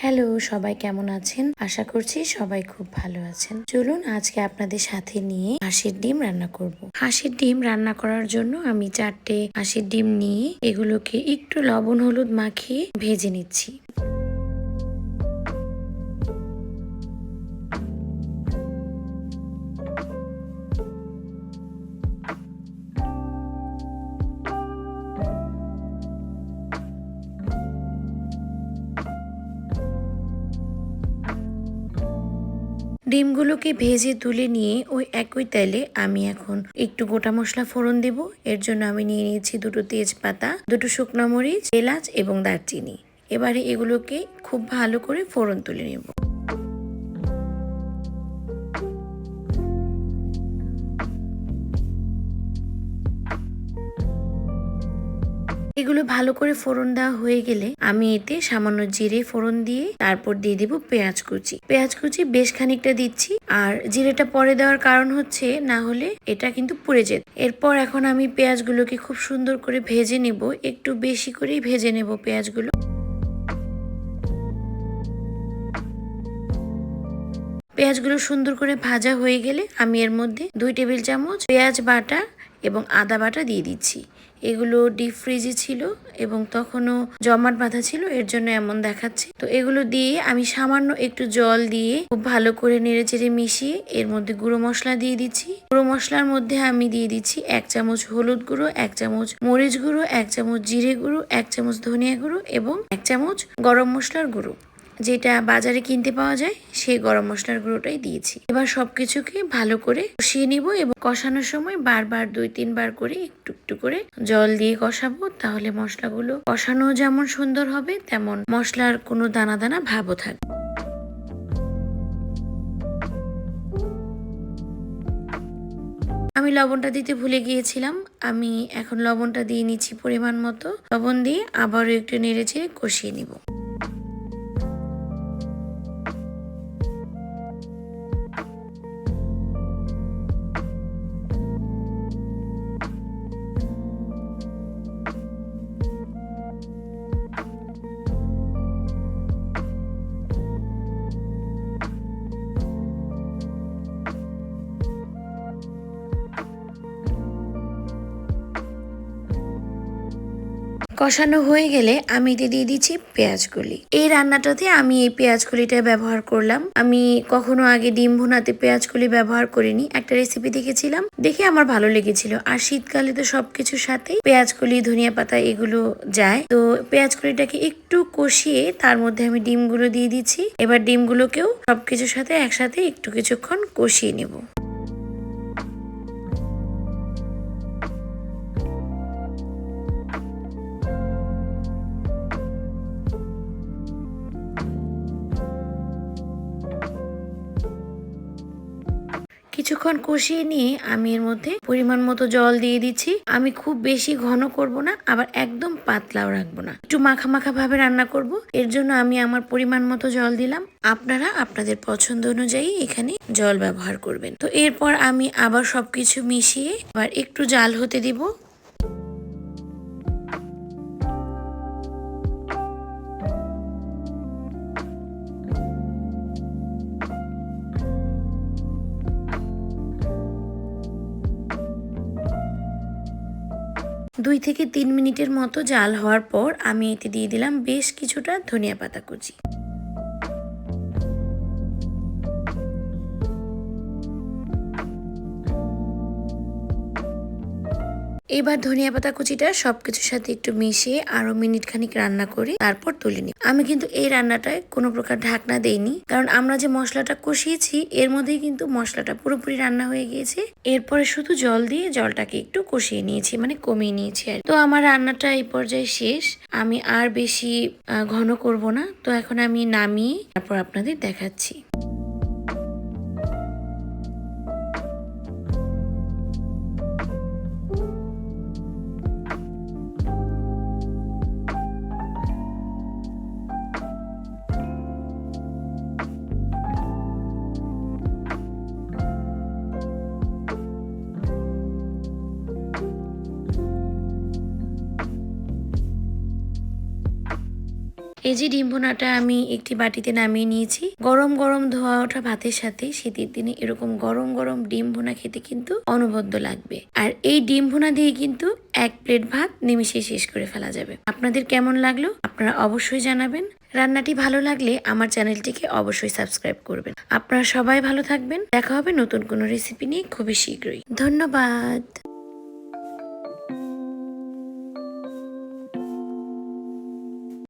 Hello, সবাই কেমন আছেন? আশা করছি সবাই খুব ভালো আছেন। চলুন আজকে আপনাদের সাথে নিয়ে হাঁসের ডিম রান্না করব। হাঁসের ডিম রান্না করার জন্য আমি চারটে হাঁসের ডিম নিয়ে এগুলোকে একটু লবণ হলুদ মাখিয়ে ভেজে নিচ্ছি। ডিমগুলোকে ভেজে তুলে নিয়ে ওই একই তেলে আমি এখন একটু গোটা মশলা ফোড়ন দেব। এর জন্য আমি নিয়ে নিয়েছি দুটো তেজপাতা, দুটো শুকনো মরিচ, এলাচ এবং দারচিনি। এবারে এগুলোকে খুব ভালো করে ফোড়ন তুলে নেব। এগুলো ভালো করে ফোড়ন দেওয়া হয়ে গেলে আমি এতে সামান্য জিরে ফোড়ন দিয়ে তারপর দিয়ে দিব পেঁয়াজ কুচি। পেঁয়াজ কুচি বেশ খানিকটা দিচ্ছি আর জিরেটা পরে দেওয়ার কারণ হচ্ছে না হলে এটা কিন্তু পুড়ে যেত। এরপর এখন আমি পেঁয়াজগুলোকে খুব সুন্দর করে ভেজে নেব, একটু বেশি করেই ভেজে নেব পেঁয়াজগুলো। পেঁয়াজগুলো সুন্দর করে ভাজা হয়ে গেলে আমি এর মধ্যে দুই টেবিল চামচ পেঁয়াজ বাটা এবং আদা বাটা দিয়ে দিচ্ছি। এগুলো ডিপ ফ্রিজে ছিল এবং তখনও জমাট বাঁধা ছিল, এর জন্য এমন দেখাচ্ছে। তো এগুলো দিয়ে আমি সামান্য একটু জল দিয়ে খুব ভালো করে নেড়ে চেড়ে মিশিয়ে এর মধ্যে গুঁড়ো মশলা দিয়ে দিচ্ছি। গুঁড়ো মশলার মধ্যে আমি দিয়ে দিচ্ছি এক চামচ হলুদ গুঁড়ো, এক চামচ মরিচ গুঁড়ো, এক চামচ জিরে গুঁড়ো, এক চামচ ধনিয়া গুঁড়ো এবং এক চামচ গরম মশলার গুঁড়ো। যেটা বাজারে কিনতে পাওয়া যায়, সেই গরম মশলার গুঁড়োটাই দিয়েছি। এবার সবকিছুকে ভালো করে কষিয়ে নিব এবং কষানোর সময় বারবার দুই, তিনবার করে একটু একটু করে জল দিয়ে কষাবো। তাহলে মশলাগুলো কষানো যেমন সুন্দর হবে, তেমন মশলার কোনো দানা দানা ভাবও থাকবে আমি লবণটা দিতে ভুলে গিয়েছিলাম। আমি এখন লবণটা দিয়ে নিচ্ছি পরিমাণ মতো। লবণ দিয়ে আবারও একটু নেড়ে চেড়ে কষিয়ে নিব। কষানো হয়ে গেলে আমি এতে দিয়ে দিচ্ছি পেঁয়াজগুলি এই রান্নাটাতে আমি এই পেঁয়াজগুলিটা ব্যবহার করলাম। আমি কখনো আগে ডিম ভুনাতে পেঁয়াজগুলি ব্যবহার করিনি। একটা রেসিপি দেখেছিলাম। দেখে আমার ভালো লেগেছিল। আর শীতকালে তো সবকিছুর সাথেই পেঁয়াজগুলি ধনিয়া পাতা এগুলো যায়। তো পেঁয়াজগুলিটাকে একটু কষিয়ে তার মধ্যে আমি ডিমগুলো দিয়ে দিচ্ছি। এবার ডিমগুলোকেও সবকিছুর সাথে একসাথে একটু কিছুক্ষণ কষিয়ে নেব। কিছুক্ষণ কষিয়ে নিয়ে আমি এর মধ্যে পরিমাণ মতো জল দিয়ে দিচ্ছি। আমি খুব বেশি ঘন করব না, আবার একদম পাতলাও রাখব না। একটু মাখা মাখা ভাবে রান্না করব। এর জন্য আমি আমার পরিমাণ মতো জল দিলাম। আপনারা আপনাদের পছন্দ অনুযায়ী এখানে জল ব্যবহার করবেন। তো এরপর আমি আবার সবকিছু মিশিয়ে আবার একটু জাল হতে দিব। দুই থেকে তিন মিনিটের মতো জাল হওয়ার পর আমি এতে দিয়ে দিলাম বেশ কিছুটা ধনিয়া পাতা কুচি। এবার ধনিয়া পাতা কুচিটা সবকিছুর সাথে একটু মিশিয়ে আরও মিনিট খানিক রান্না করে তারপর তুলে নিই। আমি কিন্তু এই রান্নাটায় কোনো প্রকার ঢাকনা দেইনি, কারণ আমরা যে মশলাটা কষিয়েছি, এর মধ্যেই কিন্তু মশলাটা পুরোপুরি রান্না হয়ে গিয়েছে। এরপরে শুধু জল দিয়ে জলটাকে একটু কষিয়ে নিয়েছি মানে কমিয়ে নিয়েছি আর তো আমার রান্নাটা এই পর্যায়ে শেষ। আমি আর বেশি ঘন করব না। তো এখন আমি নামিয়ে তারপর আপনাদের দেখাচ্ছি। এই যে ডিম ভোনাটা আমি একটি বাটিতে নামিয়ে নিয়েছি। গরম গরম ধোয়া ওঠা ভাতের সাথে শীতের দিনে এরকম গরম গরম ডিম ভোনা খেতে কিন্তু অনবদ্য লাগবে। আর এই ডিম ভোনা দিয়ে কিন্তু এক প্লেট ভাত নিমিশে শেষ করে ফেলা যাবে। আপনাদের কেমন লাগল আপনারা অবশ্যই জানাবেন। রান্নাটি ভালো লাগলে আমার চ্যানেলটিকে অবশ্যই সাবস্ক্রাইব করবেন। আপনারা সবাই ভালো থাকবেন। দেখা হবে নতুন কোনো রেসিপি নিয়ে খুবই শীঘ্রই। ধন্যবাদ।